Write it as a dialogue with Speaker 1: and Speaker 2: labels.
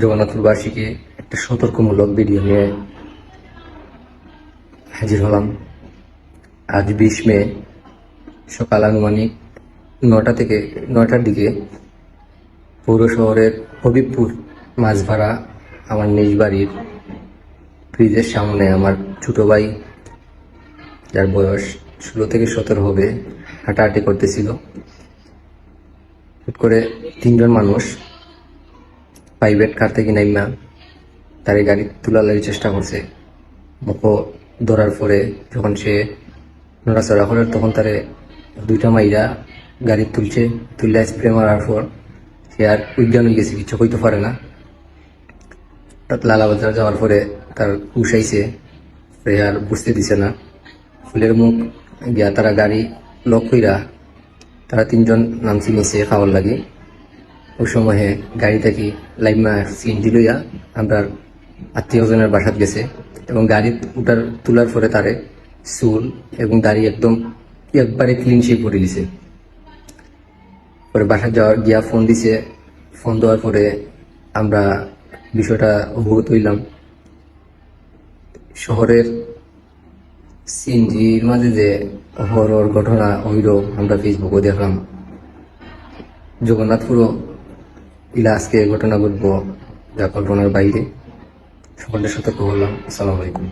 Speaker 1: জগন্নাথপুরবাসীকে একটা সতর্কমূলক ভিডিও নিয়ে হাজির হলাম। আজ বিশ মে, সকাল আনুমানিক নটা থেকে নটার দিকে পৌর শহরের হবিবপুর মাঝভাড়া আমার নিজ বাড়ির ফ্রিজের সামনে আমার ছোট ভাই, যার বয়স ষোলো থেকে সতেরো হবে, হাঁটাহাঁটি করতেছিল। হুট করে তিনজন মানুষ প্রাইভেট কার থেকে নাইমা তার গাড়ি তোলার চেষ্টা করছে। মুখ ধরার পরে যখন সে নড়াচড়া করে, তখন তারে দুইটা মাইরা গাড়ি তুলছে। তুললে স্প্রে মারার পর সে আর উজ্ঞান হয়ে গেছে, কিছু হইতে পারে না। তার লালা বাজার যাওয়ার পরে তার উসাইছে সে আর বুঝতে দিছে না। ফুলের মুখ গিয়া তারা গাড়ি লক হইরা তারা তিনজন নামছি নিচে খাওয়ার লাগে। ওই সময়ে গাড়ি থেকে লাইমা সিএনজি লইয়া আমরা আত্মীয়জনের বাসাত গেছে এবং গাড়ি উঠার, তোলার পরে তারে চুল এবং দাড়ি একদম একবারে ক্লিন শেপ করে দিছে। পরে বাসা যাওয়ার গিয়া ফোন দিছে। ফোন দেওয়ার পরে আমরা বিষয়টা অবগত হইলাম। শহরের সিএনজির মাঝে যে হরর ঘটনা হইল আমরা ফেসবুকে দেখলাম। জগন্নাথপুরও ইলা আজকে ঘটনা ঘটবো যা কল্পনার বাইরে। সকলের সতর্ক হলাম আসসালামু আলাইকুম।